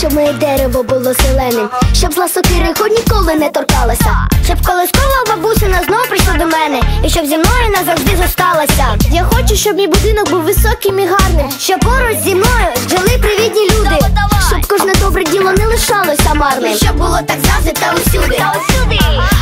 щоб моє дерево було зеленим, щоб зла сокири хоч ніколи не торкалася. Щоб колискова бабусина знов прийшла до мене, і щоб зі мною назавжди зосталася. Я хочу, щоб мій будинок був високим і гарним, щоб поруч зі мною жили привітні люди, щоб кожне добре діло не лишалося марним. Щоб було так завжди та усюди.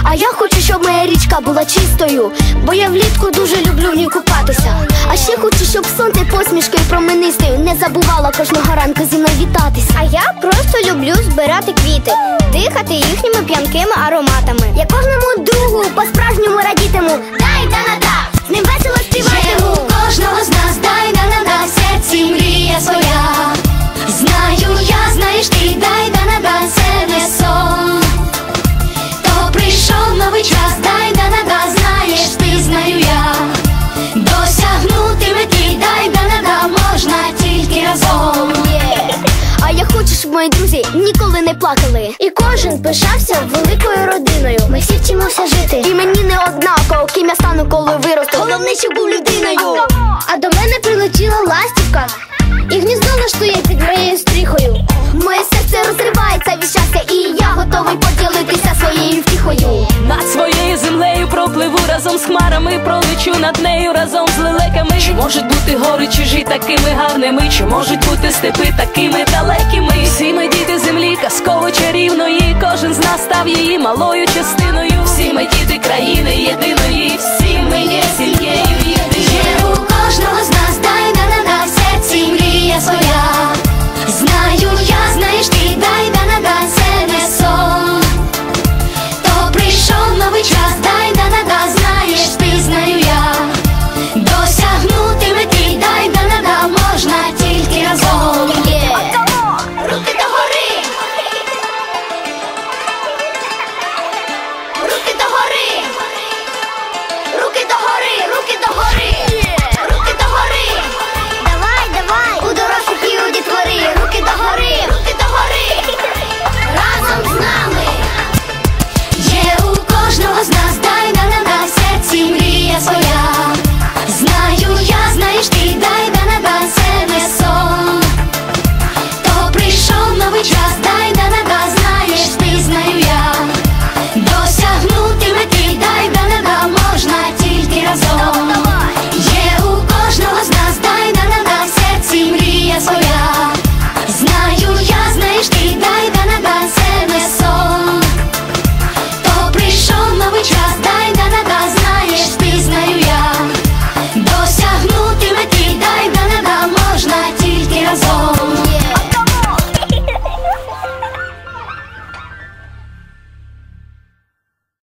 А я хочу, щоб моя річка була чистою, бо я влітку дуже люблю в ній купатися. А ще хочу, щоб сонце посмішкою променистою не забувала кожного ранку зі мною вітатися. А я просто люблю збирати квіти, дихати їхніми п'янкими ароматами. Я кожному другу по-справжньому радітиму. Дай да на да, з ним весело співатиму. кожного з нас да друзі ніколи не плакали. І кожен пишався великою родиною. Ми всі вчимося жити. І мені не однаково, ким я стану, коли виросту. Головне, щоб був людиною. А до мене прилетіла ластівка і гніздо влаштує під моєю стріхою. Моє серце розривається від щастя, і я готовий поділитися своєю втіхою. Над своєю землею разом з хмарами, пролечу над нею разом з лелеками. Чи можуть бути гори чужі такими гарними? Чи можуть бути степи такими далекими? Всі ми діти землі, казково чарівної. Кожен з нас став її малою частиною. Всі ми діти країни єдиної, всі ми є razón.